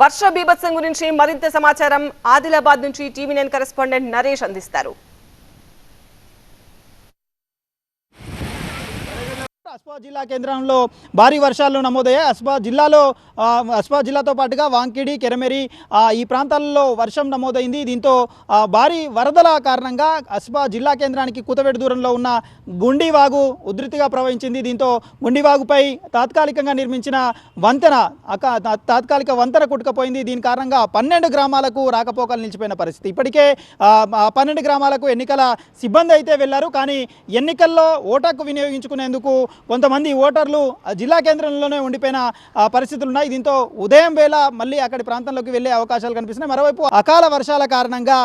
వర్ష బీభత్సం గురించి మరింత సమాచారం ఆదిలాబాద్ నుంచి టీవీ నైన్ కరెస్పాండెంట్ నరేష్ అందిస్తారు. అస్బా జిల్లా కేంద్రంలో భారీ వర్షాలు నమోదయ్యాయి. అస్బా జిల్లాలో అస్బా జిల్లాతో పాటుగా వాంకిడి కెరమెరి ఈ ప్రాంతాల్లో వర్షం నమోదైంది. దీంతో భారీ వరదల కారణంగా అస్బా జిల్లా కేంద్రానికి కూతవేడు దూరంలో ఉన్న గుండివాగు ఉధృతిగా ప్రవహించింది. దీంతో గుండివాగుపై తాత్కాలికంగా నిర్మించిన వంతెన తాత్కాలిక వంతెన కుట్టుకపోయింది. దీని కారణంగా పన్నెండు గ్రామాలకు రాకపోకలు నిలిచిపోయిన పరిస్థితి. ఇప్పటికే పన్నెండు గ్రామాలకు ఎన్నికల సిబ్బంది అయితే వెళ్ళారు. కానీ ఎన్నికల్లో ఓటాకు వినియోగించుకునేందుకు కొంతమంది ఓటర్లు జిల్లా కేంద్రంలోనే ఉండిపోయిన పరిస్థితులు ఉన్నాయి దీంతో ఉదయం వేళ మళ్ళీ అక్కడి ప్రాంతంలోకి వెళ్ళే అవకాశాలు కనిపిస్తున్నాయి. మరోవైపు అకాల వర్షాల కారణంగా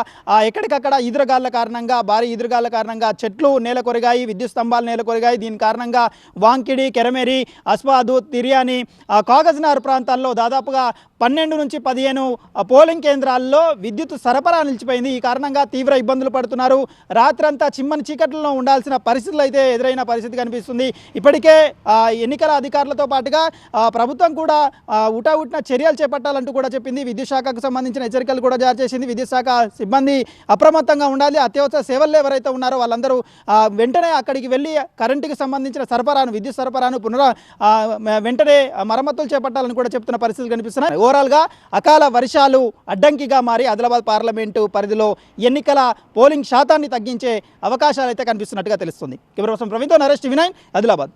ఎక్కడికక్కడ ఈదురుగాళ్ళ కారణంగా భారీ ఈదురుగాళ్ళ కారణంగా చెట్లు నేల కొరిగాయి విద్యుత్ స్తంభాలు నేల కొరిగాయి దీని కారణంగా వాంకిడి కెరమేరి అస్పాదు తిరియాని ఆ, ప్రాంతాల్లో దాదాపుగా పన్నెండు నుంచి పదిహేను పోలింగ్ కేంద్రాల్లో విద్యుత్ సరఫరా నిలిచిపోయింది. ఈ కారణంగా తీవ్ర ఇబ్బందులు పడుతున్నారు. రాత్రంతా చిమ్మని చీకట్లలో ఉండాల్సిన పరిస్థితులు అయితే ఎదురైన పరిస్థితి కనిపిస్తుంది. ఇప్పటికే ఎన్నికల అధికారులతో పాటుగా ప్రభుత్వం కూడా ఉటావుట్న చర్యలు చేపట్టాలంటూ కూడా చెప్పింది. విద్యుత్ శాఖకు సంబంధించిన హెచ్చరికలు కూడా జారీ చేసింది. విద్యుత్ శాఖ సిబ్బంది అప్రమత్తంగా ఉండాలి. అత్యవసర సేవల్లో ఎవరైతే ఉన్నారో వాళ్ళందరూ వెంటనే అక్కడికి వెళ్ళి కరెంటుకి సంబంధించిన సరఫరాను విద్యుత్ సరఫరాను పునర వెంటనే మరమ్మతులు చేపట్టాలని కూడా చెప్తున్న పరిస్థితులు కనిపిస్తున్నాయి. ఓవరాల్గా అకాల వర్షాలు అడ్డంకిగా మారి ఆదిలాబాద్ పార్లమెంటు పరిధిలో ఎన్నికల పోలింగ్ శాతాన్ని తగ్గించే అవకాశాలు అయితే కనిపిస్తున్నట్టుగా తెలుస్తుంది. కెమెరా పర్సన్ ప్రవీణ్తో నరేష్ టీవీ ఆదిలాబాద్.